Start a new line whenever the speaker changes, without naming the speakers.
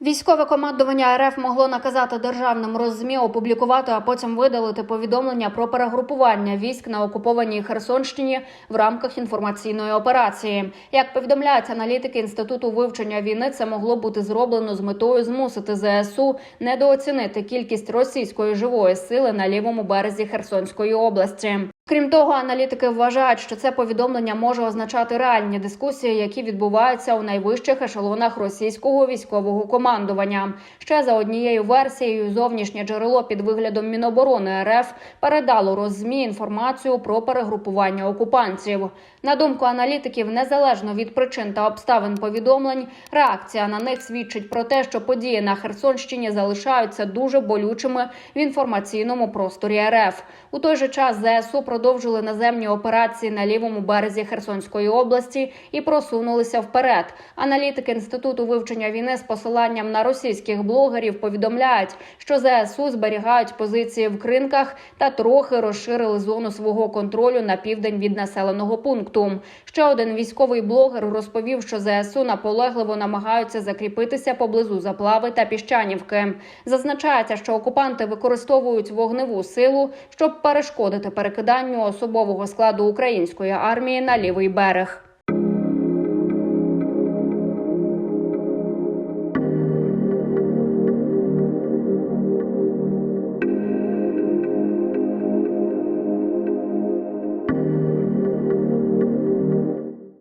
Військове командування РФ могло наказати державним роззмі опублікувати, а потім видалити повідомлення про перегрупування військ на окупованій Херсонщині в рамках інформаційної операції. Як повідомляють аналітики інституту вивчення війни, це могло бути зроблено з метою змусити ЗСУ недооцінити кількість російської живої сили на лівому березі Херсонської області. Крім того, аналітики вважають, що це повідомлення може означати реальні дискусії, які відбуваються у найвищих ешелонах російського військового командування. Ще за однією версією, зовнішнє джерело під виглядом Міноборони РФ передало роззмі інформацію про перегрупування окупантів. На думку аналітиків, незалежно від причин та обставин повідомлень, реакція на них свідчить про те, що події на Херсонщині залишаються дуже болючими в інформаційному просторі РФ. У той же час ЗСУ продовжили наземні операції на лівому березі Херсонської області і просунулися вперед. Аналітики інституту вивчення війни з посиланням на російських блогерів повідомляють, що ЗСУ зберігають позиції в кринках та трохи розширили зону свого контролю на південь від населеного пункту. Ще один військовий блогер розповів, що ЗСУ наполегливо намагаються закріпитися поблизу заплави та піщанівки. Зазначається, що окупанти використовують вогневу силу, щоб перешкодити перекиданню особового складу української армії на лівий берег.